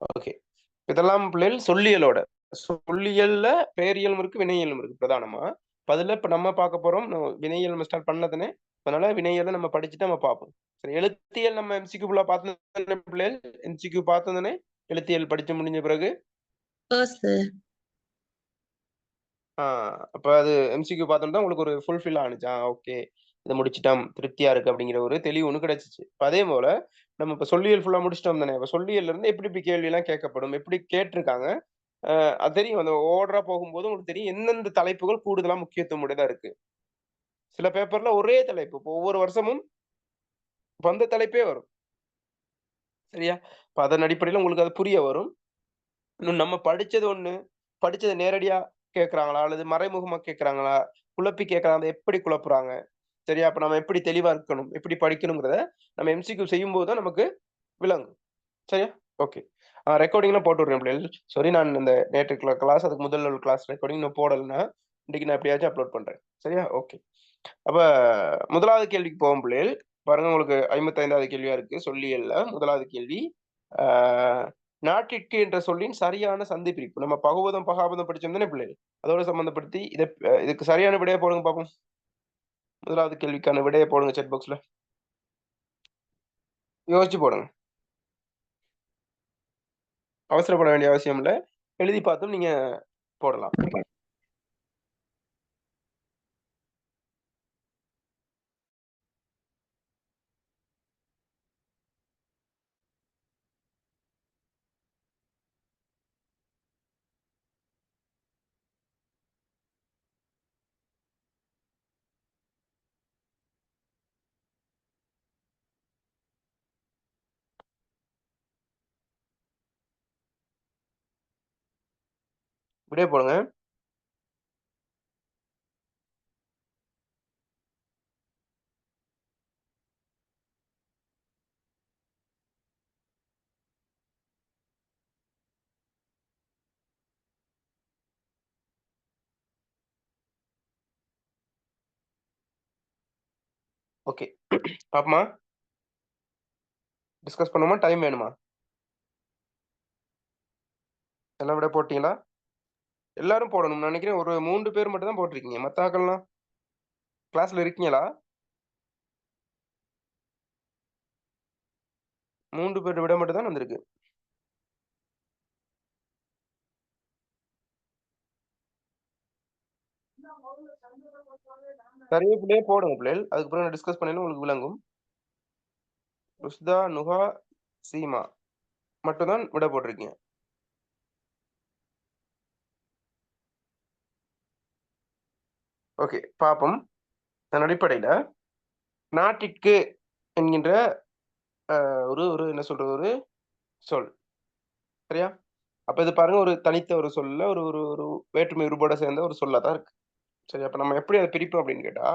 Okay இதெல்லாம் பிள்ளைகள் சொல்லியலோட. சொல்லியல்ல பேரியலும் இருக்கு வினையலும் இருக்கு பிரதானமா. இப்ப அதுல இப்ப நம்ம பார்க்க போறோம் நம்ம வினையியல் நம்ம ஸ்டார்ட் பண்ணதுனே அதனால வினையியலை நம்ம படிச்சுட்டு நம்ம பார்ப்போம். சரி எழுத்தியல் நம்ம எம்சிக்யூ ஃபுல்லா பார்த்தது பிள்ளைகள் எம்சிக்யூ பார்த்ததுனே எழுத்தியல் படிச்சு முடிஞ்ச பிறகு? ஆஹ் அப்ப அது எம்சிக்யூ பார்த்தோம்னா உங்களுக்கு ஒரு ஃபுல்ஃபில் ஆனிச்சா ஓகே இதை முடிச்சிட்டோம். திருப்தியா இருக்கு அப்படிங்கிற ஒரு தெளிவு ஒன்று கிடைச்சிச்சு. அதே போல நம்ம இப்ப சொல்லியல் ஃபுல்லா முடிச்சிட்டோம் தானே? இப்ப சொல்லியல்ல இருந்து எப்படி இப்படி கேள்வி எல்லாம் கேட்கப்படும்? எப்படி கேட்டிருக்காங்க? அது தெரியும். அந்த ஓர்டரா போகும்போது உங்களுக்கு தெரியும் எந்தெந்த தலைப்புகள் கூடுதலா முக்கியத்துவம் உடையதா இருக்கு. சில பேப்பர்ல ஒரே தலைப்பு. இப்போ ஒவ்வொரு வருஷமும் வந்த தலைப்பே வரும். சரியா? இப்ப அதன் அடிப்படையில உங்களுக்கு அது புரிய வரும். இன்னும் நம்ம படிச்சது ஒண்ணு படிச்சது நேரடியா கேட்கறாங்களா? அல்லது மறைமுகமா கேட்கறாங்களா? குழப்பி கேட்கறாங்க எப்படி குழப்புறாங்க? சரியா அப்ப நம்ம எப்படி தெளிவா இருக்கணும்? எப்படி படிக்கணுங்கிறத நம்ம எம்சிக்யூ செய்யும் போது தான் நமக்கு விளங்கும். சரியா? ஓகே ரெக்கார்டிங்லாம் போட்டு விடுறேன் பிள்ளைகள். சாரி நான் இந்த நேற்று கிளாஸ் அதுக்கு முதல் கிளாஸ் ரெக்கார்டிங் நான் போடலைன்னா இன்னைக்கு நான் எப்படியாச்சும் அப்லோட் பண்றேன். சரியா? ஓகே அப்ப முதலாவது கேள்விக்கு போகும் பிள்ளைகள். பாருங்க உங்களுக்கு ஐம்பத்தைந்தாவது கேள்வியா இருக்கு. சொல்லியல்ல முதலாவது கேள்வி ஆஹ் நாட்டிற்கு என்ற சொல்லின் சரியான சந்தி பிரிப்பு நம்ம பகுவதம் பகாபதம் படிச்சோம் தானே பிள்ளைகள்? அதோட சம்பந்தப்படுத்தி இதை இதுக்கு சரியான விடையா போடுங்க பார்ப்போம் முதலாவது கேள்விக்கான விடையை போடுங்க செட் பாக்ஸ்ல யோசிச்சு போடுங்க. அவசரப்பட வேண்டிய அவசியம் இல்லை. எழுதி பார்த்தும் நீங்க போடலாம். இப்படியே போடுங்க. ஓகே. பாப்பமா? டிஸ்கஸ் பண்ணுமா டைம் வேணுமா? எல்லாம் விட போட்டீங்களா? எல்லாரும் போடணும் நினைக்கிறேன். ஒரு மூன்று பேர் மட்டும் தான் போட்டிருக்கீங்க. மத்த ஆக்கள்லாம் கிளாஸ்ல இருக்கீங்களா? மூன்று பேர் விட மட்டும் தான் வந்திருக்கு? நிறைய பிள்ளையே போடுங்க பிள்ளைகள். அதுக்கப்புறம் நான் டிஸ்கஸ் பண்ணி உங்களுக்கு விளங்கும். ருஷ்தா நுஹா சீமா மட்டும்தான் விட போட்டிருக்கீங்க. ஓகே பாப்போம். அதன் அடிப்படையில் நாட்டிற்கு என்கின்ற ஒரு ஒரு என்ன சொல்றது ஒரு சொல். சரியா? அப்ப இது பாருங்க ஒரு தனித்த ஒரு சொல்ல ஒரு ஒரு ஒரு வேற்றுமை உருபோட சேர்ந்த ஒரு சொல்ல தான் இருக்கு. சரி அப்ப நம்ம எப்படி அதை பிரிப்போம் அப்படின்னு கேட்டா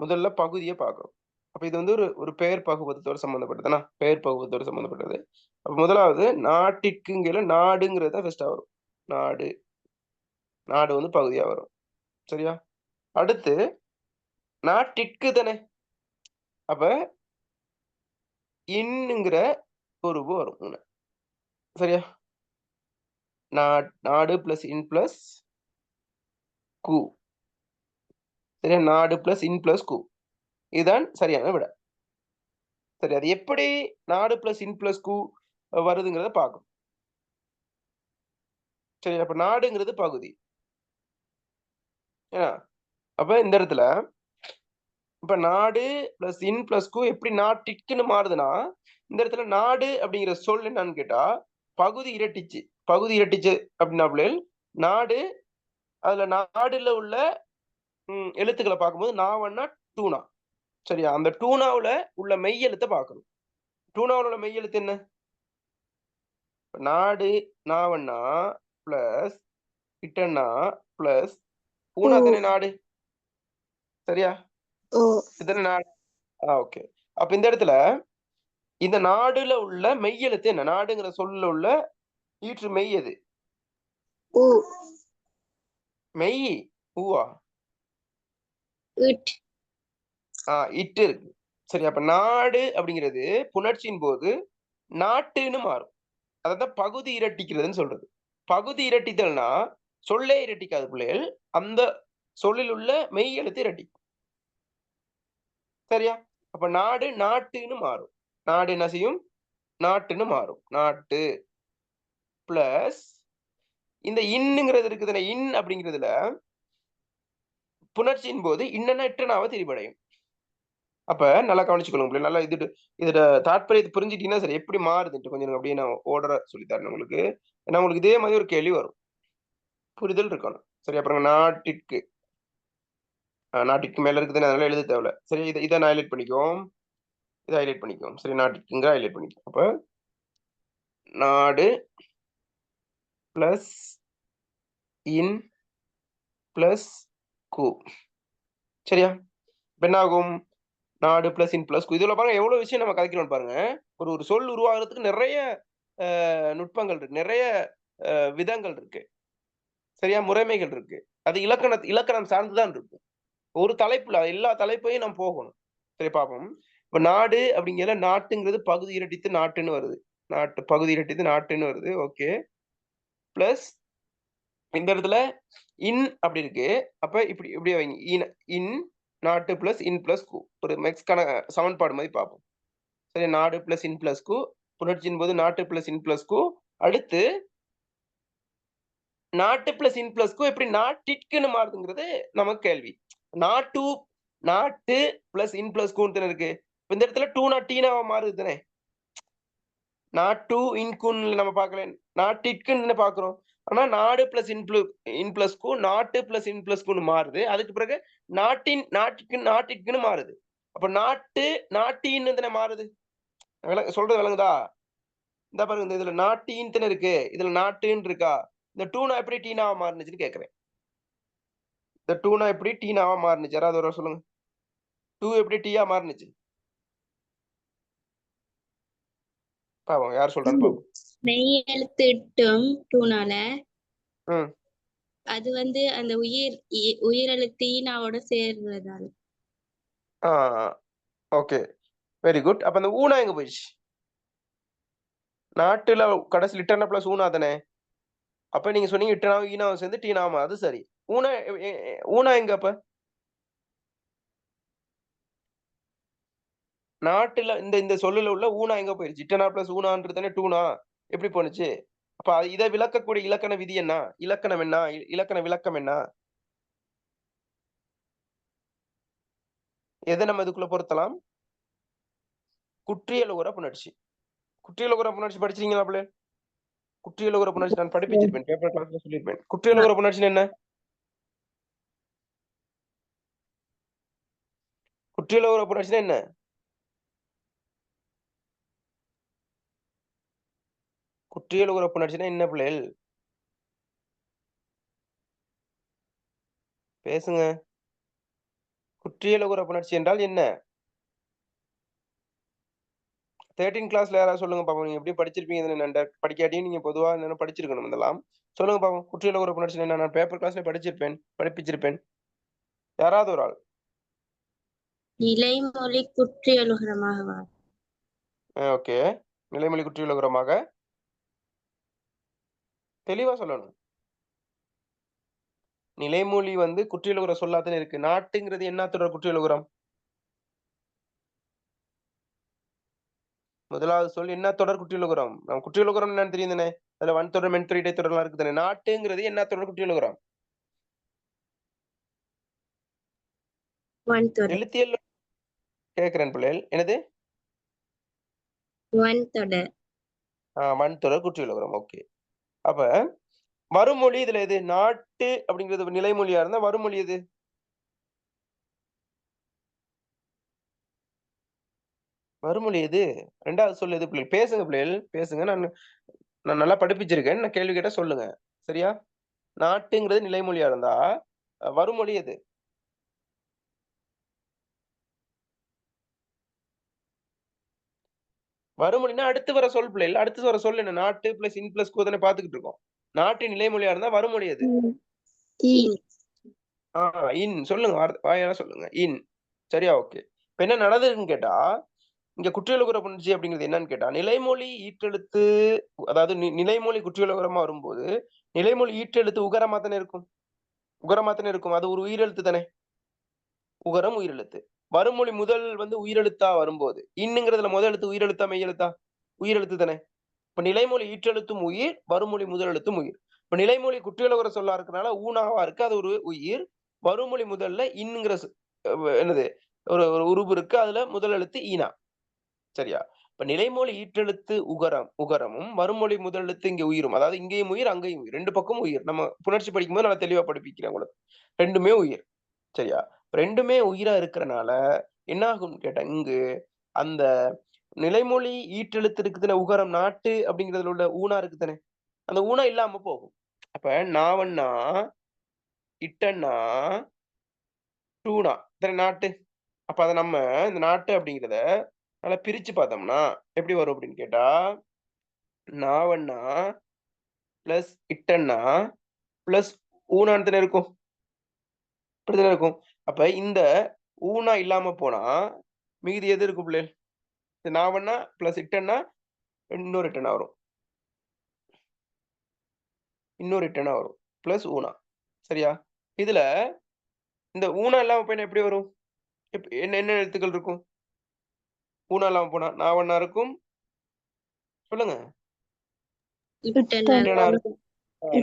முதல்ல பகுதியை பார்க்கணும். அப்ப இது வந்து ஒரு ஒரு பெயர் பகுபதத்தோடு சம்மந்தப்பட்டதுனா பெயர் பகுபத்தோடு சம்மந்தப்பட்டது அப்ப முதலாவது நாட்டிற்குங்கிற நாடுங்கிறது தான் ஃபர்ஸ்டா வரும். நாடு. நாடு வந்து பகுதியா வரும். சரியா? அடுத்து நாட்டிற்கு தானே? அப்ப இன்னுங்கிற உருவு வரும். மூணு. சரியா? நாடு பிளஸ் இன் பிளஸ் கு. சரியா? நாடு பிளஸ் இன் பிளஸ் கு. இதுதான் சரியான விட. சரி அது எப்படி நாடு பிளஸ் இன் பிளஸ் கு வருதுங்கிறத பார்க்கும் சரி அப்ப நாடுங்கிறது பகுதி. ஏன்னா அப்ப இந்த இடத்துல இப்ப நாடு பிளஸ் இன் பிளஸ் கு எப்படி நாட்டிற்குன்னு மாறுதுன்னா இந்த இடத்துல நாடு அப்படிங்கிற சொல் என்னன்னு கேட்டா பகுதி இரட்டிச்சு. பகுதி இரட்டிச்சு அப்படின்னா நாடு அதுல நாடுல உள்ள எழுத்துக்களை பார்க்கும்போது நாவன்னா டூனா. சரியா? அந்த டூனாவுல உள்ள மெய் எழுத்தை பார்க்கணும். டூனாவுல உள்ள மெய் எழுத்து என்ன? நாடு நாவண்ணா பிளஸ் இட்டண்ணா பிளஸ் பூனா தானே நாடு? சரியா? ஓ. இதுதானே நாடு ஆ ஓகே. அப்ப இந்த இடத்துல இந்த நாடுல உள்ள மெய் எழுத்து என்ன? நாடுங்கிற சொல்ல உள்ள ஈற்று மெய் எது? மெய் ஊவா? ஆ இட்டு இருக்கு. சரி அப்ப நாடு அப்படிங்கிறது புணர்ச்சியின் போது நாட்டுன்னு மாறும். அதத்தான் பகுதி இரட்டிக்கிறதுன்னு சொல்றது. பகுதி இரட்டித்தல்னா சொல்லே இரட்டிக்காது பிள்ளைகள். அந்த சொல்லில் உள்ள மெய் எழுத்து இரட்டிக்கும் சரியா? அப்ப நாடு நாட்டுன்னு மாறும். நாடு என்ன செய்யும்? நாட்டுன்னு மாறும். நாட்டு பிளஸ் இந்த இன்னுங்கிறது இருக்குதுல இன் அப்படிங்கிறதுல புணர்ச்சியின் போது இன்னன்னா இட்டனாவை திரிபடையும். அப்ப நல்லா கவனிச்சுக்கொள்ளுங்க நல்லா இது இதோட தாற்பயத்தை புரிஞ்சுட்டீங்கன்னா சரி எப்படி மாறுதுன்ட்டு கொஞ்சம் அப்படியே நான் ஓர்டரா சொல்லித்தரேன் உங்களுக்கு. ஏன்னா உங்களுக்கு இதே மாதிரி ஒரு கேள்வி வரும். புரிதல் இருக்கணும். சரி அப்புறம் நாட்டிற்கு நாட்டிற்கு மேல இருக்குதுன்னு அதனால எழுத தேவையில்ல. சரி இதை இதை நான் ஹைலைட் பண்ணிக்குவோம். இதை ஹைலைட் பண்ணிக்குவோம். சரி நாட்டிற்குங்க ஹைலைட் பண்ணிக்குவோம். அப்ப நாடு பிளஸ் இன் பிளஸ் கு சரியா? இப்ப என்ன ஆகும் நாடு பிளஸ் இன் பிளஸ் கு இதுல பாருங்க எவ்வளவு விஷயம் நம்ம கதைக்கிறோம் பாருங்க. ஒரு ஒரு சொல் உருவாகிறதுக்கு நிறைய நுட்பங்கள் இருக்கு. நிறைய விதங்கள் இருக்கு. சரியா? முறைமைகள் இருக்கு. அது இலக்கண இலக்கணம் சார்ந்துதான் இருக்கும். ஒரு தலைப்புல எல்லா தலைப்பையும் நம்ம போகணும். சரி பார்ப்போம். இப்ப நாடு அப்படிங்கிற நாட்டுங்கிறது பகுதி இரட்டித்து நாட்டுன்னு வருது. நாட்டு பகுதி இரட்டித்து நாட்டுன்னு வருது. ஓகே. பிளஸ் இந்த இடத்துல இன் அப்படி இருக்கு. அப்ப இப்படி இப்படி வைங்க. இன் இன் நாட்டு பிளஸ் இன் பிளஸ் கு. ஒரு மெக்ஸ் கண சமன்பாடு மாதிரி பார்ப்போம். சரி நாடு பிளஸ் இன் பிளஸ் கு. புணர்ச்சியின் போது நாட்டு பிளஸ் இன் பிளஸ் கு. அடுத்து நாட்டு பிளஸ் இன் பிளஸ் கு எப்படி நாட்டிற்குன்னு மாறுதுங்கிறது நமக்கு கேள்வி. நாட்டு நாட்டு பிளஸ் இன் பிளஸ் கூன்னு இருக்கு. இப்போ இந்த இடத்துல டூ நாட் டீனாவா மாறுது தானே? நாட்டு இன்குன்னு நம்ம பார்க்கல. நாட்டிற்குன்னு பாக்குறோம் ஆனா நாடு பிளஸ் இன் ப்ளூ இன் பிளஸ் கூ நாட்டு பிளஸ் இன் பிளஸ் குன்னு மாறுது. அதுக்கு பிறகு நாட்டின் நாட்டுக்கு நாட்டிற்குன்னு மாறுது. அப்ப நாட்டு நாட்டின்னு தானே மாறுது. விளங்க சொல்றது விளங்குதா? இந்த பாருங்க இந்த இதுல நாட்டின்னு தானே இருக்கு. இதுல நாட்டுன்னு இருக்கா இந்த டூனா எப்படி டீனாவா மாறுனுச்சுன்னு கேக்குறேன். இந்த டூனா எப்படி? டீனாவா மாறுனுச்சு. யாராவது ஒரு சொல்லுங்க. டூ எப்படி? டீயா மாறுனுச்சு? பாவம் யார் பாவம் மெய் எழுத்து டூனால. அது வந்து அந்த உயிர் உயிரெழுத்து ஈனாவோட சேர்றதால. ஆ ஓகே. வெரி குட் அப்ப அந்த ஊனா எங்க போயிடுச்சு? நாட்டுல கடைசி லிட்டர்னா பிளஸ் ஊனா தானே? அப்ப நீங்க சொன்னீங்க இட்டனாவும் ஈனாவும் சேர்ந்து டீனாமா அது சரி. ஊனா ஊனா எங்க அப்ப? நாட்டுல இந்த இந்த சொல்லுல உள்ள ஊனா எங்க போயிருச்சு? இட்டனா பிளஸ் ஊனான்றது தானே டூனா எப்படி போனுச்சு அப்ப இதை விளக்கக்கூடிய இலக்கண விதி என்ன? இலக்கணம் என்ன? இலக்கண விளக்கம் என்ன? எதை நம்ம இதுக்குள்ள பொருத்தலாம்? குற்றியலுகுற புணர்ச்சி. குற்றியலுகுற புணர்ச்சி படிச்சிருக்கீங்களா பிள்ளை உர புணர்ச்சி நான் படிப்பிச்சிருப்பேன் பேப்பர் கிளாஸ்ல சொல்லியிருப்பேன். குற்றியலுகுற புணர்ச்சி என்ன? குற்றியலுகுற புணர்ச்சி என்ன? குற்றியலுகுற புணர்ச்சினா என்ன பிள்ளைகள்? பேசுங்க. குற்றியலுகுற புணர்ச்சி என்றால் என்ன? தேர்ட்டீன் கிளாஸ்ல யாராவது சொல்லுங்க பாப்போம். நீங்க எப்படி படிச்சிருப்பீங்க இதுல படிக்காட்டியும் நீங்க பொதுவா என்னென்ன படிச்சிருக்கணும் இதெல்லாம்? சொல்லுங்க பாப்போம். குற்றியலுகுற புணர்ச்சி என்ன? நான் பேப்பர் கிளாஸ்ல படிச்சிருப்பேன் படிப்பிச்சிருப்பேன். யாராவது ஒரு ஆள். நிலைமொழி குற்றியலுகரமாக. ஓகே. நிலைமொழி குற்றியலுகுறமாக தெளிவா சொல்லணும். நிலைமொழி வந்து குற்றியலுகுற சொல்லாதானே இருக்கு. நாட்டுங்கிறது என்ன தொடர் குற்றியலுகுறம் முதலாவது சொல் என்ன தொடர் குற்றியலுகுறம் நம்ம குற்றியலுகுறம் என்னன்னு தெரியும் தானே? அதுல வன் தொடர் மென் தொடர் இடைத்தொடர்லாம் இருக்கு தானே? நாட்டுங்கிறது என்ன தொடர் குற்றியலுகுறம் வன்தொடர் எழுத்தியல் கேக்குறேன் பிள்ளைகள். என்னது? வன்தொடர் ஆஹ் மண் தொடர் குற்றியலுகுறம் ஓகே. அப்ப மறுமொழி இதுல எது? நாட்டு அப்படிங்கிறது நிலைமொழியா இருந்தா மறுமொழி எது? மறுமொழி எது? ரெண்டாவது சொல் எது பிள்ளைகள்? பேசுங்க பிள்ளைகள். பேசுங்க. நான் நான் நல்லா படிப்பிச்சிருக்கேன். நான் கேள்வி கேட்டா சொல்லுங்க. சரியா? நாட்டுங்கிறது நிலைமொழியா இருந்தா வருமொழி எது? வருமொழினா அடுத்து வர சொல் பிள்ளைகள் அடுத்து வர சொல் என்ன? நாட்டு பிளஸ் இன் பிளஸ் தானே பாத்துக்கிட்டு இருக்கோம். நாட்டு நிலைமொழியா இருந்தா வருமொழி ஈ ஆஹ் இன். சொல்லுங்க வாயால சொல்லுங்க. இன். சரியா ஓகே. இப்ப என்ன நடந்ததுன்னு கேட்டா இங்க குற்றியலுகர புணர்ச்சி அப்படிங்கிறது என்னன்னு கேட்டா, நிலைமொழி ஈற்றெழுத்து அதாவது நிலைமொழி குற்றியலுகரமா வரும்போது, நிலைமொழி ஈற்றெழுத்து உகரமா தானே இருக்கும். உகரமா தானே இருக்கும். அது ஒரு உயிரெழுத்து தானே. உகரம் உயிரெழுத்து. வருமொழி முதல் வந்து உயிரெழுத்தா வரும்போது, இன்னுங்கிறதுல முதல் எழுத்து உயிரெழுத்தா, மெய் எழுத்தா? உயிரெழுத்து தானே. இப்ப நிலைமொழி ஈற்றெழுத்தும் உயிர், வறுமொழி முதல் எழுத்தும் உயிர். இப்ப நிலைமொழி குற்றியலகர சொல்லா இருக்கனால ஊனாவா இருக்கு. அது ஒரு உயிர். வருமொழி முதல்ல இன்னுங்கிற என்னது ஒரு ஒரு உருபு இருக்கு. அதுல முதல் எழுத்து ஈனா. சரியா? இப்ப நிலைமொழி ஈற்றெழுத்து உகரம் உகரமும், வருமொழி முதல் எழுத்து இங்க உயிரும். அதாவது இங்கேயும் உயிர், அங்கேயும் உயிர். ரெண்டு பக்கமும் உயிர். நம்ம புணர்ச்சி படிக்கும்போது நல்லா தெளிவா படிப்பிக்கிறேன் உங்களுக்கு. ரெண்டுமே உயிர். சரியா? ரெண்டுமே உயிரா இருக்கிறனால என்ன ஆகும்னு கேட்டா, இங்கு அந்த நிலைமொழி ஈற்றெழுத்து இருக்குதுன்னு உகரம் நாட்டு அப்படிங்கிறதுல உள்ள ஊனா இருக்கு தானே. அந்த ஊனா இல்லாம போகும். அப்ப நாவண்ணா, இட்டண்ணா, டூனா இதானே நாட்டு. அப்ப அதை நம்ம இந்த நாட்டு அப்படிங்கிறத நல்லா பிரிச்சு பார்த்தோம்னா, எப்படி வரும் அப்படின்னு கேட்டா, நாவண்ணா பிளஸ் இட்டண்ணா பிளஸ் ஊனான்னு தானே இருக்கும். இப்படித்தானே இருக்கும். அப்ப இந்த ஊனா இல்லாம போனா, மீதி எது இருக்கும் பிள்ளைகள்? இந்த நாவண்ணா பிளஸ் இட்டண்ணா இன்னொரு இட்டண்ணா வரும். இன்னொரு இட்டண்ணா வரும். பிளஸ் ஊனா. சரியா? இதுல இந்த ஊனா இல்லாம போயினா எப்படி வரும்? என்ன என்ன எழுத்துக்கள் இருக்கும்? ஊனா இல்லாம போனா, நாவண்ணா இருக்கும். சொல்லுங்க.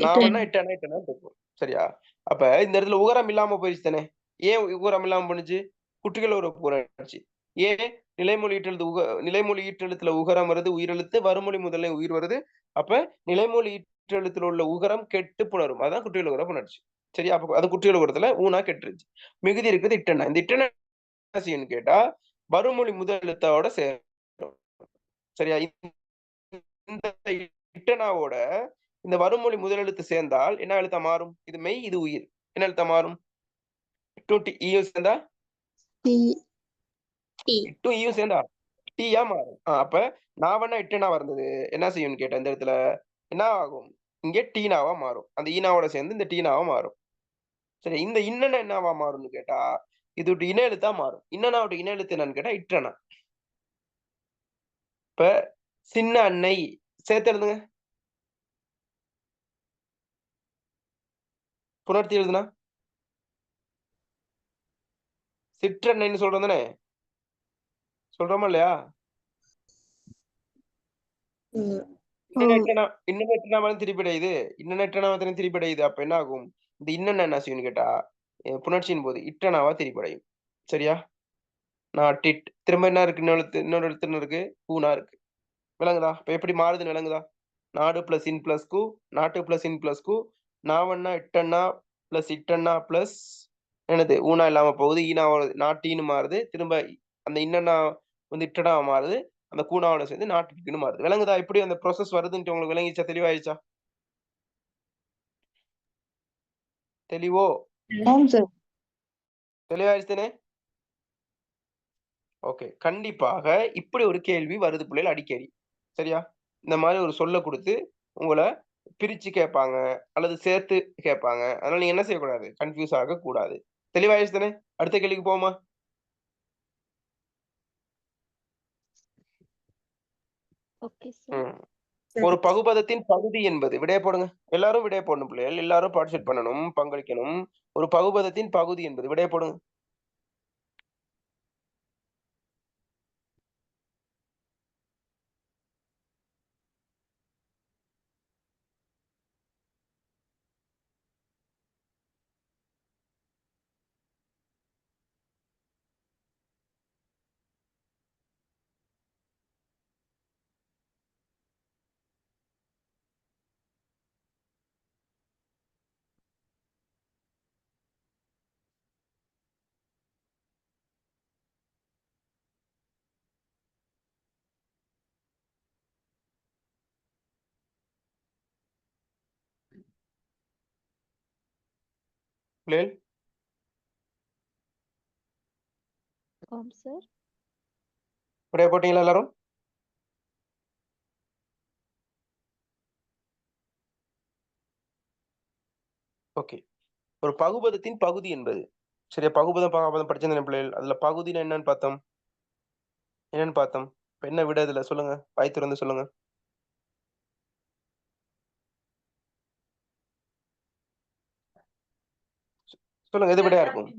நாவண்ணா, இட்டண்ணா, இட்டண்ணான்னு இருக்கும். சரியா? அப்ப இந்த இடத்துல உகரம் இல்லாம போயிருச்சு தானே. ஏன் உகரம் இல்லாமல் பண்ணுச்சு குட்டிகள் ஒரு புணர்ச்சி. ஏன்? நிலைமொழி ஈட்டெழுத்து உக நிலைமொழி ஈற்றெழுத்துல உகரம் வருது, உயிரெழுத்து. வறுமொழி முதல்ல உயிர் வருது. அப்ப நிலைமொழி ஈற்றெழுத்துல உள்ள உகரம் கெட்டு புணரும். அதான் குற்றியலுகர புணர்ச்சி. சரியா? அப்ப அது குற்றியலுகரத்துல ஊனா கெட்டுருச்சு. மிகுதி இருக்குது இட்டனா இந்த இட்டண்ணா என்ன கேட்டா, வறுமொழி முதல் எழுத்தோட சேரும். சரியா? இந்த இட்டனாவோட இந்த வறுமொழி முதலெழுத்து சேர்ந்தால் என்ன எழுத்தா மாறும்? இது மெய், இது உயிர். என்ன எழுத்தா மாறும்? டூ டி ஈயும் சேர்ந்தா? டி டி இட்டும் ஈயும் சேர்ந்தா? டீயா மாறும். அப்ப நாவண்ணா, இட்டண்ணா வந்தது என்ன செய்யும்னு கேட்டா, இந்த இடத்துல என்ன ஆகும்? இங்க டீனாவா மாறும். அந்த ஈனாவோட சேர்ந்து இந்த டீனாவா மாறும். சரி இந்த இன்னன்னா என்னவா மாறும்னு கேட்டா, இது ஒரு இன எழுத்தா மாறும். இன்னனாவோட இன எழுத்து என்னன்னு கேட்டா, இட்டண்ணா. இப்ப சின்ன அன்னை சேர்த்து எழுதுங்க. புணர்த்தி எழுதுனா? சிற்றன்னைன்னு சொல்றோம் தானே? சொல்றோமா இல்லையா? ம். இன்னன இட்டனா இன்னன இட்டனாவா திருப்பி அடையுது. இன்னன இட்டனாவா தானே திருப்பி அடையுது. அப்ப என்ன ஆகும்? இந்த இன்னன்னா என்ன செய்யும்னு கேட்டா, புணர்ச்சியின் போது இட்டனாவா திருப்பி அடையும். சரியா? நாட்டிட் திரும்ப என்ன இருக்கு? இன்னொரு இன்னொரு எழுத்து என்ன இருக்கு? ஊனா இருக்கு. விளங்குதா? இப்ப எப்படி மாறுதுன்னு விளங்குதா? நாடு பிளஸ் இன் பிளஸ் கு, நாட்டு பிளஸ் இன் பிளஸ் கு, நாவண்ணா, இட்டண்ணா பிளஸ் இட்டண்ணா பிளஸ் என்னது? ஊனா இல்லாம போகுது. ஈனாவா நாட்டீன்னு மாறுது. திரும்ப அந்த இன்னன்னா வந்து இட்டனாவா மாறுது. அந்த கூனாவோட சேர்ந்து நாட்டிற்குன்னு மாறுது. விளங்குதா? எப்படி அந்த ப்ராசஸ் வருதுன்ட்டு உங்களுக்கு விளங்கிச்சா? தெளிவாயிருச்சா? தெளிவோ? தானே? ஓகே. கண்டிப்பாக இப்படி ஒரு கேள்வி வருது பிள்ளைகள் அடிக்கடி. சரியா? இந்த மாரி ஒரு சொல்ல குடுத்து, உங்கள பிரிச்சு கேட்பாங்க. அல்லது சேர்த்து கேட்பாங்க. அதனால நீங்க என்ன செய்யக்கூடாது? கன்ஃப்யூஸ் ஆகக்கூடாது. தெளிவாயிருச்சு தானே? அடுத்த கேள்விக்கு போவோமா? Okay sir. ம். ஒரு. பகுபதத்தின் பகுதி என்பது விடைய போடுங்க. எல்லாரும் விடைய போடணும் பிள்ளைகள். எல்லாரும் பார்ட்டிசிபேட் பண்ணணும், பங்களிக்கணும். ஒரு பகுபதத்தின் பகுதி என்பது விடைய போடுங்க. பிள்ளைகள் சார். விடைய போட்டீங்களா எல்லாரும்? ஓகே. ஒரு பகுபதத்தின் பகுதி என்பது. சரியா? பகுபதம், பகாபதம் படிச்சிருந்தேனே பிள்ளைகள். அதுல பகுதின்னா என்னன்னு பார்த்தோம்? என்னன்னு பார்த்தோம். என்ன விடை இதுல சொல்லுங்க. வாய் திறந்து சொல்லுங்க. சொல்லுங்க. எது விடையா இருக்கும்?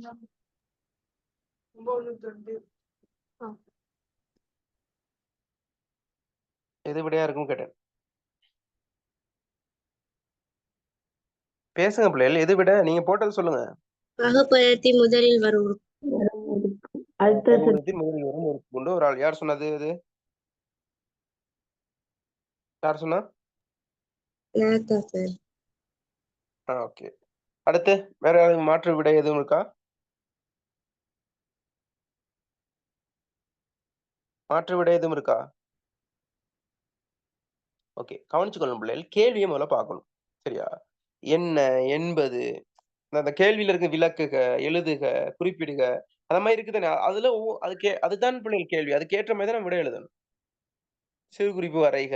எது விடையா இருக்கும்னு கேட்டேன். பேசுங்க பிள்ளைகள். எது விடை? நீங்க போட்டது சொல்லுங்க. பகுப்பதத்தின் முதலில் வரும் முதலில் வரும் ஒரு ஆள். யார் சொன்னது இது? யார் சொன்னா? ஓகே. அடுத்து வேற யாராவது மாற்று விடை எதுவும் இருக்கா? மாற்று விடை எதுவும் இருக்கா? ஓகே. கவனிச்சுக்கொள்ளும் பிள்ளைகள். கேள்வியை முதல்ல பார்க்கணும். சரியா? என்ன, என்பது, அந்த கேள்வியில இருக்க விளக்குக, எழுதுக, குறிப்பிடுக, அந்த மாதிரி இருக்கு தானே. அதுல அது கே அதுதான் பிள்ளைகள் கேள்வி. அதுக்கு ஏற்ற மாதிரி தான் நம்ம விடை எழுதணும். சிறு குறிப்பு வரைக.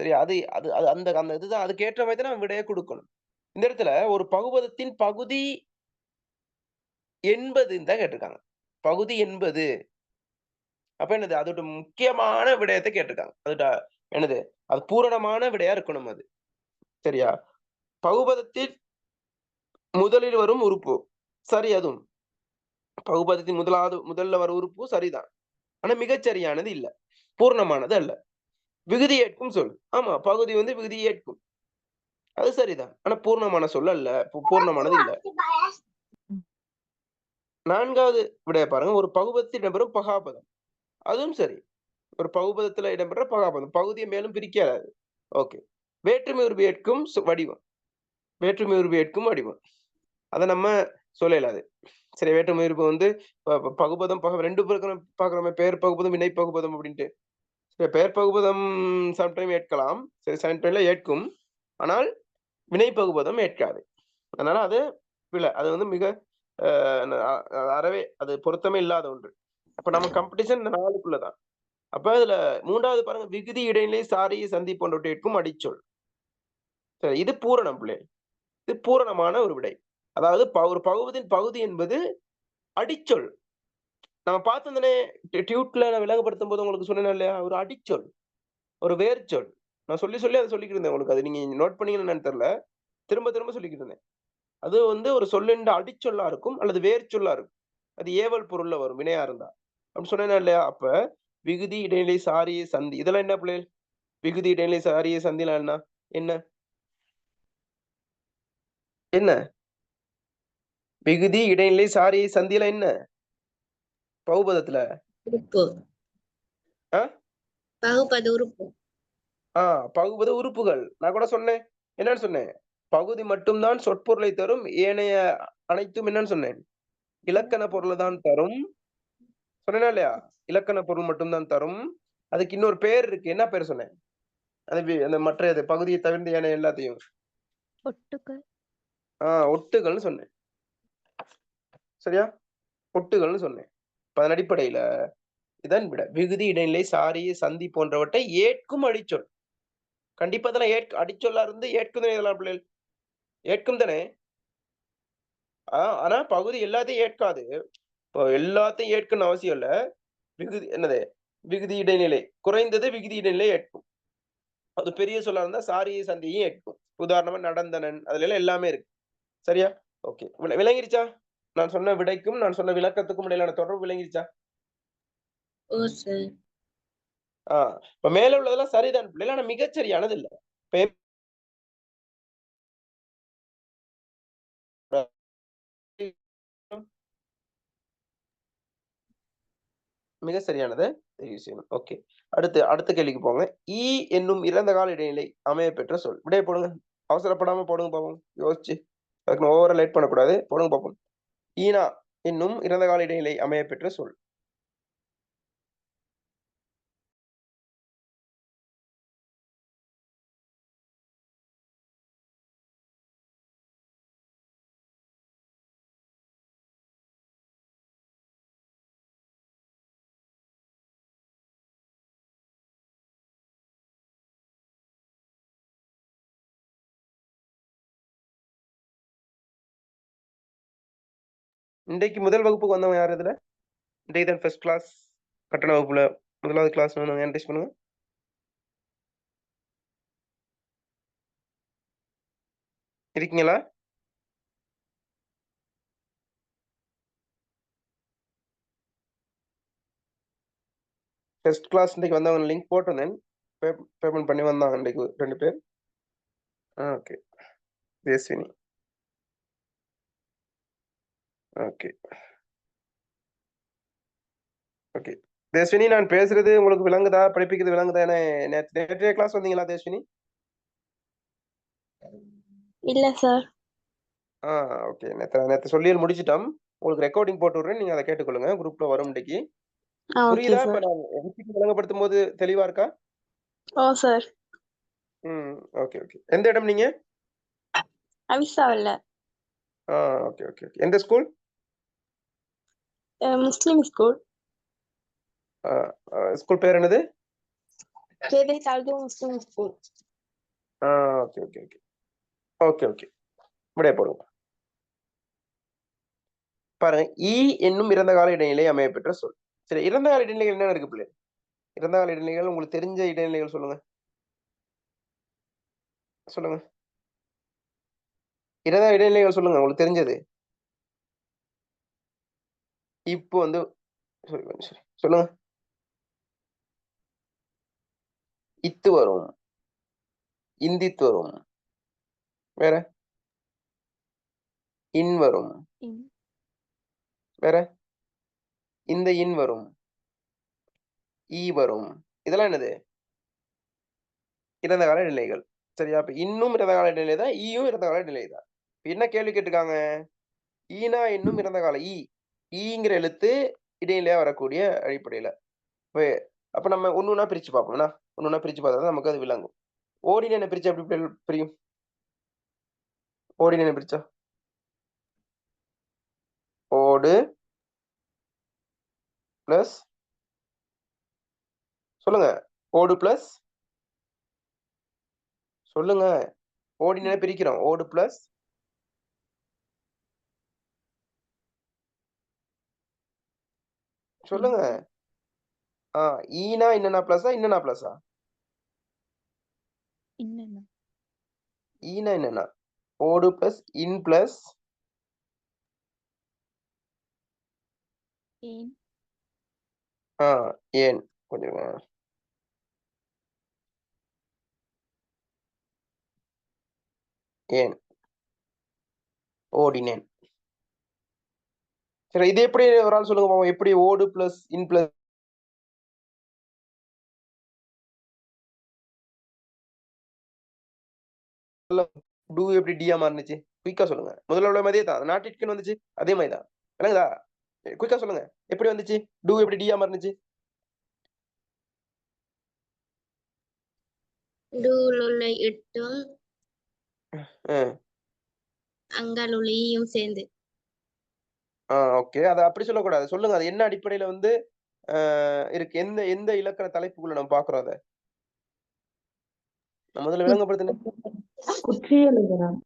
சரியா? அது அது அது அந்த அந்த இதுதான் அதுக்கு ஏற்ற மாதிரி தான் நம்ம கொடுக்கணும் இந்த இடத்துல ஒரு பகுபதத்தின் பகுதி என்பதுன்னு தான் கேட்டிருக்காங்க. பகுதி என்பது. அப்ப என்னது? அதோட முக்கியமான விடயத்தை கேட்டிருக்காங்க. அதோட என்னது? அது பூரணமான விடையா இருக்கணும் அது. சரியா? பகுபதத்தில் முதலில் வரும் உறுப்பு. சரி அதுவும். பகுபதத்தின் முதலாவது முதல்ல வர உறுப்பு சரிதான். ஆனா மிகச்சரியானது இல்ல. பூரணமானது அல்ல. விகுதி ஏற்கும் சொல். ஆமா. பகுதி வந்து விகுதி ஏற்கும். அது சரிதான். ஆனா பூர்ணமான சொல்ல இல்ல பூர்ணமானது இல்ல. நான்காவது விடைய பாருங்க. ஒரு பகுபதத்தில் இடம்பெறும் பகாபதம். அதுவும் சரி. ஒரு பகுபதத்துல இடம்பெற்ற பகாபதம். பகுதியை மேலும் பிரிக்க ஓகே. வேற்றுமை உருவி ஏற்கும் சு வடிவம். வேற்றுமை உருவி ஏற்கும் வடிவம். அதை நம்ம சொல்லலாது சரி வேற்றுமை உருவம் வந்து ப பகுபதம் பக 2 பார்க்கிறோம் பாக்குறோமே பெயர் பகுபதம், வினை பகுபதம் அப்படின்ட்டு. சரி பெயர் பகுபதம் சம்டைம் ஏற்கலாம். சரி சம்டைம்ல ஏற்கும். ஆனால் வினை பகுபதம் ஏற்காது. அதனால அது பிழை. அது வந்து மிக அறவே அது பொருத்தமே இல்லாத ஒன்று. அப்ப நம்ம காம்படிஷன் இந்த 4க்குள்ள தான். அப்ப இதுல மூன்றாவது பாருங்க விகுதி, இடைநிலை, சாரி, சந்தி போன்றவற்றிற்கும் அடிச்சொல். சரி இது பூரணம் பிள்ளை இது பூரணமான ஒரு விடை. அதாவது ப ஒரு பகுதியின் பகுதி என்பது அடிச்சொல். நம்ம பார்த்தோம் தானே டி டியூட்ல நான் உங்களுக்கு சொன்னேன் இல்லையா? ஒரு அடிச்சொல். ஒரு வேர்ச்சொல். நான் சொல்லி சொல்லி அத சொல்லிக்கிட்டு இருந்தேன் உங்களுக்கு. அது நீங்க நோட் பண்ணீங்களா என்னன்னு தெரியல. திரும்ப திரும்ப சொல்லிக்கிட்டு இருந்தேன். அது வந்து ஒரு சொல்லின் அடிச்சொல்லா இருக்கும் அல்லது வேர்ச்சொல்லா இருக்கும். அது ஏவல் பொருள்ல வரும் வினையா இருந்தா. அப்படி சொன்னேனா இல்லையா? அப்ப விகுதி, இடைநிலை, சாரி, சந்தி இதெல்லாம் என்ன பிள்ளைகள்? விகுதி, இடைநிலை, சாரி, சந்திலாம் என்ன? என்ன? என்ன? விகுதி, இடைநிலை, சாரி, சந்திலாம் என்ன? பகுபதத்துல. உறுப்பு. பகுபத உறுப்பு. ஆ பகுபத உறுப்புகள். நான் கூட சொன்னேன். என்னன்னு சொன்னேன்? பகுதி மட்டும் தான் சொற்பொருளை தரும். ஏனைய அனைத்தும் என்னன்னு சொன்னேன்? இலக்கண பொருள தான் தரும். சொன்னேனா இல்லையா? இலக்கண பொருள் மட்டும் தான் தரும். அதுக்கு இன்னொரு பேர் இருக்கு. என்ன பேர் சொன்னேன்? அந்த மற்ற பகுதியை தவிர்ந்த ஏனைய எல்லாத்தையும். ஒட்டுக்கள். ஆ ஒட்டுகள்னு சொன்னேன். சரியா? ஒட்டுகள்னு சொன்னேன். அதன் அடிப்படையில இதான் விடை. விகுதி, இடைநிலை, சாரி, சந்தி போன்றவற்றை ஏற்கும் அடிச்சொல். கண்டிப்பா தானே ஏற்க அடிச்சொல்லா இருந்து ஏற்கும் தானே இதெல்லாம் பிள்ளைகள். ஏற்கும் தானே? ஆஹ் ஆனா பகுதி எல்லாத்தையும் ஏற்காது. இப்போ எல்லாத்தையும் ஏற்கணும் அவசியம் இல்ல. விகுதி என்னது? விகுதி, இடைநிலை. குறைந்தது விகுதி, இடைநிலை ஏற்கும். அது பெரிய சொல்லா இருந்தா சாரி, சந்தியும் ஏற்கும். உதாரணமா நடந்தனன் அதுல எல்லாம் எல்லாமே இருக்கு. சரியா? ஓகே. விளங்கிருச்சா? நான் சொன்ன விடைக்கும், நான் சொன்ன விளக்கத்துக்கும் இடையிலான தொடர்பு விளங்கிருச்சா? ஆஹ் இப்ப மேல உள்ளதெல்லாம் சரிதான் பிள்ளைகள். ஆனா மிகச்சரியானது இல்ல. மிக சரியானது தெரிவு செய்யணும். ஓகே. அடுத்து அடுத்த கேள்விக்கு போங்க. ஈ என்னும் இறந்த கால இடைநிலை அமையப்பெற்ற சொல். விடைய போடுங்க. அவசரப்படாம போடுங்க பாப்போம். யோசிச்சு. அதுக்கு ஓவரா லேட் பண்ணக்கூடாது. போடுங்க பாப்போம். ஈனா என்னும் இறந்த கால இடைநிலை அமையப்பெற்ற சொல். இன்றைக்கு முதல் வகுப்புக்கு வந்தவங்க யார் இதில்? இன்றைக்கு தான் ஃபர்ஸ்ட் கிளாஸ் கட்டண வகுப்பில் முதலாவது கிளாஸ் வேணும் ஹேண்ட் பண்ணுங்க. இருக்கீங்களா? ஃபர்ஸ்ட் கிளாஸ் இன்றைக்கு வந்தவங்க லிங்க் போட்டிருந்தேன். பேமெண்ட் பண்ணி வந்தாங்க இன்றைக்கு ரெண்டு பேர். Okay Theswini okay okay Theswini நான் பேசுறது உங்களுக்கு விளங்குதா? படிப்பிக்கிறது விளங்குதா நேற்று நேற்றைய கிளாஸ் வந்தீங்களா தேஸ்வினி இல்ல சார் ஆ ஓகே நேற்று நேற்று சொல்லி முடிச்சிட்டோம். உங்களுக்கு ரெக்கார்டிங் போட்டு விடுறேன். நீங்க அதை கேட்டுக்கொள்ளுங்க. குரூப்ல வரும் இன்னைக்கு. புரியுதா? இப்ப நான் எம்பிசிக்கு விளங்கப்படுத்தும் போது தெளிவா இருக்கா? ஓ சார் ம் ஓகே ஓகே எந்த இடம் நீங்க? அவிசாவில். ஆ ஓகே ஓகே ஓகே எந்த ஸ்கூல் முஸ்லிம் ஸ்கூல் ஸ்கூல் பேர் என்னது கேதை தாழ்வு முஸ்லிம் ஸ்கூல் ஆ okay okay okay okay okay முடிய போடுங்க பாருங்க ஈ என்னும் இறந்த கால இடைநிலை அமையப்பெற்ற சொல் சரி இறந்த கால இடைநிலைகள் என்ன இருக்கு பிள்ளை இறந்த கால இடைநிலைகள் உங்களுக்கு தெரிஞ்ச இடைநிலைகள் சொல்லுங்க சொல்லுங்க இறந்த இடைநிலைகள் சொல்லுங்க உங்களுக்கு தெரிஞ்சது இப்போ வந்து. சொல்லுங்க. இத்து வரும். இந்தித் வரும். வேற? இன் வரும். வேற? இந்த இன் வரும். ஈ வரும். இதெல்லாம் என்னது? இறந்த கால நிலைகள். சரியா? அப்ப இன்னும் இறந்த கால நிலை தான் ஈயும் இறந்த கால நிலை தான் என்ன கேள்வி கேட்டிருக்காங்க? ஈனா இன்னும் இறந்த கால? ஈ. ஈங்கிற எழுத்து இடையிலே வரக்கூடிய அடிப்படையில. இப்ப அப்ப நம்ம ஒன்று ஒன்றா பிரிச்சு பார்ப்போம்னா ஒன்று ஒன்றா பிரிச்சு பார்த்தா தான் நமக்கு அது விளங்கும். ஓடின என்ன பிரிச்சு எப்படி பிரியும்? ஓடின என்ன பிரிச்சா? ஓடு பிளஸ் சொல்லுங்க. ஓடு பிளஸ் சொல்லுங்க. ஓடினே பிரிக்கிறோம். ஓடு பிளஸ் சொல்லுங்க. ஆ ஈனா என்னன்னா பிளஸா என்னன்னா பிளஸா? இன்னென்ன ஈனா என்னன்னா ஓடு பிளஸ் இன் பிளஸ் ஆ ஏன்? கொஞ்சம். ஏன்? ஓடினேன். சரி இது எப்படி ஒரு ஆள் சொல்லுங்க பாப்போம் எப்படி ஓடு பிளஸ் இன் பிளஸ் டூ எப்படி டியா மாறுனுச்சு? குயிக்கா சொல்லுங்க. முதல்ல உள்ள மாதிரியே தான். நாட்டிற்குன்னு வந்துச்சு. அதே மாதிரி தான். விளங்குதா? குயிக்கா சொல்லுங்க. எப்படி வந்துச்சு? டூ எப்படி டியா மாறுனுச்சு? டூல் உள்ள எட்டும் ஆ. அங்கால் உள்ள ஈயும் சேர்ந்து. ஆ ஓகே. அதை அப்படி சொல்லக்கூடாது. சொல்லுங்க. அது என்ன அடிப்படையில வந்து ஆஹ் இருக்கு? எந்த எந்த இலக்கண தலைப்புக்குள்ள நம்ம பாக்குறோம் அதை? நான் முதல்ல விளங்கப்படுத்தினேன். குற்றியலுகரம்.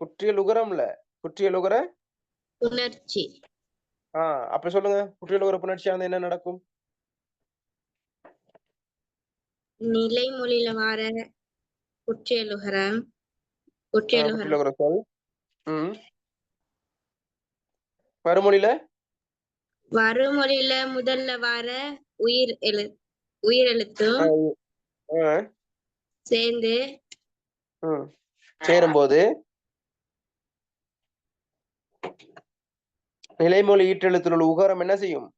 குற்றியல் உகரம்ல குற்றியல் உகர உணர்ச்சி ஆஹ் அப்படி சொல்லுங்க. குற்றியல் உகர புணர்ச்சியா இருந்தா என்ன நடக்கும்? நிலைமொழியில வார குற்றியலுகரம். ஆஹ் குற்றியலுகரம். குற்றியல் உகர சொல். ம். மறுமொழியில வறுமொழியில முதல்ல வார உயிர் எழு உயிர் எழுத்தும் சேர்ந்து. சேரும்போது. நிலைமொழி ஈற்றெழுத்தில் உள்ள உகரம் என்ன செய்யும்?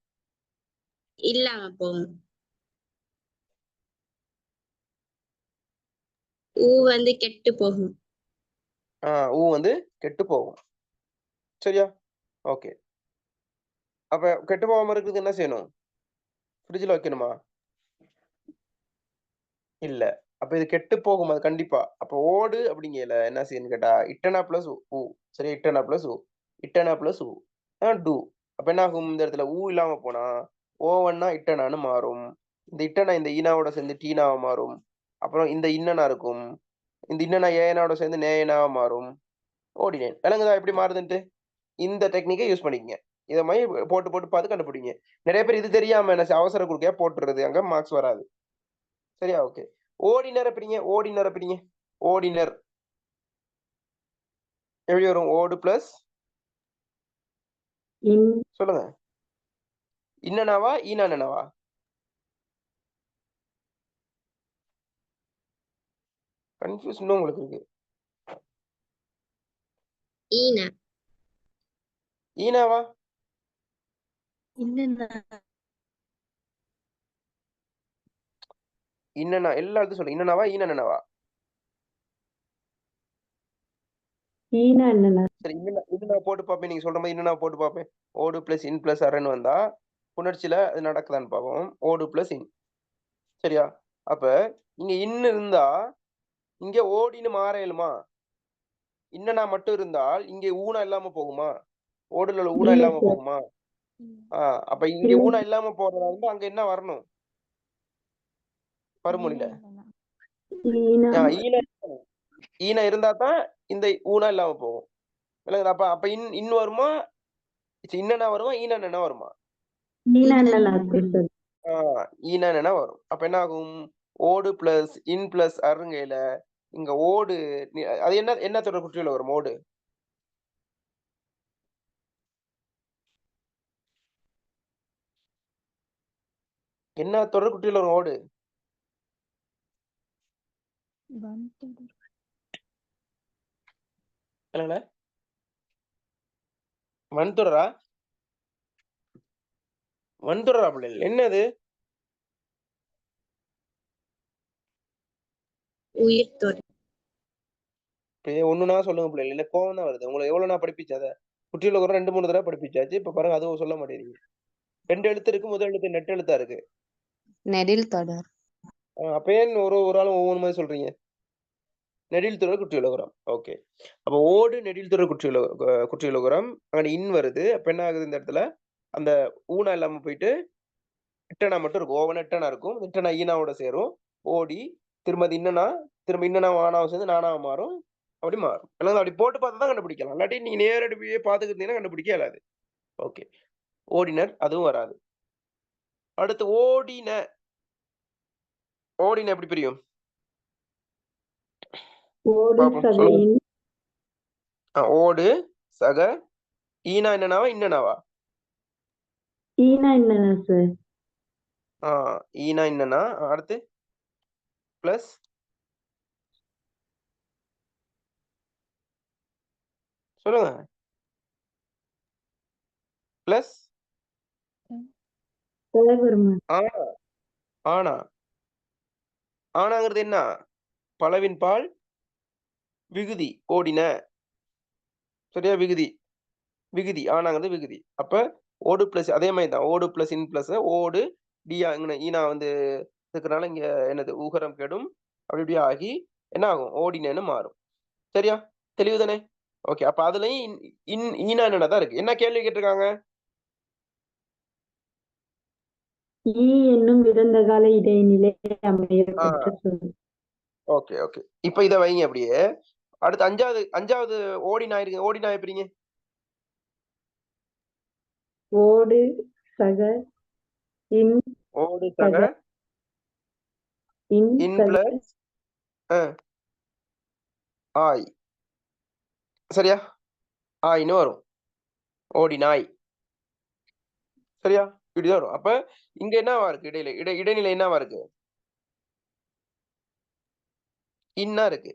இல்லாம போகும். ஊ வந்து கெட்டு போகும். ஊ வந்து கெட்டு போகும். சரியா? ஓகே அப்ப கெட்டு போகாம இருக்கிறதுக்கு என்ன செய்யணும்? ஃப்ரிட்ஜில் வைக்கணுமா? இல்ல. அப்ப இது கெட்டு போகும் அது கண்டிப்பா. அப்ப ஓடு அப்படிங்கல என்ன செய்யணும் கேட்டா இட்டனா பிளஸ் ஊ. சரி இட்டனா பிளஸ் ஊ. இட்டனா பிளஸ் ஊ. டூ அப்ப என்ன ஆகும் இந்த இடத்துல ஊ இல்லாம போனா ஓவன்னா இட்டனான்னு மாறும். இந்த இட்டனா இந்த ஈனாவோட சேர்ந்து டீனாவை மாறும். அப்புறம் இந்த இன்னனா இருக்கும். இந்த இன்னனா ஏனாவோட சேர்ந்து நேயனாவை மாறும். ஓடினேன் விளங்குதா எப்படி மாறுதுன்ட்டு? இந்த டெக்னிக்கை யூஸ் பண்ணிக்கங்க. இத மாதிரி போட்டு போட்டு பார்த்து கண்டுபிடிங்க. நிறைய பேர் இது தெரியாம என்ன அவசர குறுக்கையா போட்டுறது அங்க மார்க்ஸ் வராது. சரியா? ஓகே ஓடினர் பிரிங்க ஓடினர் பிரிங்க ஓடினர். எப்படி வரும்? ஓடு பிளஸ் சொல்லுங்க. இன்னனாவா ஈனானவா கன்ஃபியூஸ் இன்னும் உங்களுக்கு இருக்கு. ஈன. ஈனாவா இன்ன இன்னனா எல்லா இடத்தையும் சொல்லுங்க இன்னனாவா ஈனானவா சரி இன்னனா போட்டு பார்ப்பேன் நீங்க சொல்ற மாதிரி இன்னனா போட்டு பார்ப்பேன் ஓடு பிளஸ் இன் பிளஸ் அரன்னு வந்தா புணர்ச்சியில அது நடக்குதான்னு பார்ப்போம். ஓடு பிளஸ் இன் சரியா? அப்ப இங்க இன்னு இருந்தா இங்க ஓடின்னு மாற இயலுமா? இன்னனா மட்டும் இருந்தால் இங்க ஊனா இல்லாம போகுமா? ஓடுல உள்ள ஊனா இல்ல இல்லாம. போகுமா? ஆஹ் அப்ப இங்க. ஊனா இல்லாம போறதா இருந்தா அங்க என்ன வரணும்? வருமொழியில ஈனா ஈன. இருந்தா. தான் இந்த ஊனா இல்லாம போகும். விளங்குதா. அப்ப அப்ப இன் இன் வருமா? இன்னனா வருமா? ஈனா வருமா? ஈனா என்னண்ணா பேசுறது ஆஹ் ஈனா வரும். அப்ப என்ன ஆகும் ஓடு பிளஸ் இன் பிளஸ் அருங்கையில இங்க ஓடு அது என்ன என்ன தொடர் குற்றியில வரும்? ஓடு. என்ன தொடர் குற்றியில வரும் ஓடு? என்னங்க? வன்தொடரா வன்தொடரா பிள்ளைகள் என்னது? ஒண்ணுனா சொல்லுங்க பிள்ளைகள் இல்ல கோவம் தான் வருது. உங்களை எவ்வளவு நான் படிப்பிச்சு அதை? ஒரு ரெண்டு மூணு தடவை படிப்பிச்சாச்சு இப்ப பாருங்க அதுவும் சொல்ல மாட்டேங்கிறீங்க. ரெண்டு எழுத்து இருக்கு முதல் எழுத்து நெட் எழுத்தா இருக்கு. நெடில் தொடர். அப்ப ஏன் ஒரு ஒரு ஆளும் ஒவ்வொரு மாதிரி சொல்றீங்க? நெடில் தொடர் குற்றியுலகுரம் ஓகே. அப்ப ஓடு நெடில் தொடர் குற்றியுல குற்றியுலகுரம் அங்கே இன் வருது. அப்ப என்ன ஆகுது இந்த இடத்துல? அந்த ஊனா இல்லாம போயிட்டு இட்டனா மட்டும் இருக்கும். ஓவன இட்டனா இருக்கும். இட்டனா ஈனாவோட சேரும். ஓடி திரும்ப அது இன்னனா திரும்ப இன்னனா ஆனாவும் சேர்ந்து நானாவும் மாறும். அப்படி மாறும். இல்லைன்னா அப்படி போட்டு பார்த்து தான் கண்டுபிடிக்கலாம். இல்லாட்டி நீங்க போய் பார்த்துக்கிட்டீங்கன்னா கண்டுபிடிக்க இயலாது. ஓகே. ஓடினர் அதுவும் வராது. அடுத்து ஓடின ஓடின எப்படி பிரியும்? ஓடு சக சொல்லுங்க. இன் ஆ, ஓடு சக ஈனா என்னனாவா இன்னனாவா ஈனா சார் ஆ ஈனா இன்னனா அடுத்து பிளஸ் சொல்லுங்க. பிளஸ் ஆனா. ஆனாங்கிறது என்ன? பலவின் பால் விகுதி ஓடின சரியா? விகுதி. விகுதி. ஆனாங்கிறது விகுதி. அப்ப ஓடு பிளஸ் அதே மாதிரி தான். ஓடு பிளஸ் இன் பிளஸ் ஓடு டியா இங்க ஈனா வந்து இருக்கிறனால இங்க என்னது? ஊகரம் கெடும். அப்படி இப்படி ஆகி என்ன ஆகும்? ஓடினேன்னு மாறும். சரியா? தெளிவு தானே ஓகே அப்ப அதுலயும் இன் இன் ஈனா என்னடா தான் இருக்கு? என்ன கேள்வி கேட்டிருக்காங்க? ஈ என்னும் இறந்த கால இடைநிலை அமையப்பட்ட ஓகே ஓகே இப்ப இத வைங்க அப்படியே அடுத்து அஞ்சாவது அஞ்சாவது ஓடினா இருக்கு ஓடினா எப்படிங்க ஓடு சக இன் ஓடு சக இன் இன் பிளஸ் ஆய் சரியா ஆயின்னு வரும் ஓடி நாய் சரியா இப்படிதான் வரும். அப்ப இங்க என்னவா இருக்கு? இடையில இடை இடைநிலை என்னவா இருக்கு? இன்னா இருக்கு.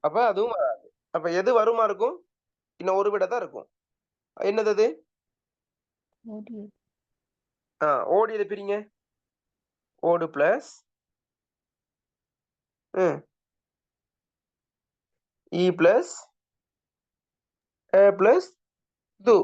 அப்ப அதுவும் வராது. அப்ப எது வருமா இருக்கும்? இன்னும் ஒரு விட தான் இருக்கும். என்னது அது? ஆ ஓடியது பிரிங்க? ஓடு பிளஸ் இ பிளஸ் ஏ பிளஸ் து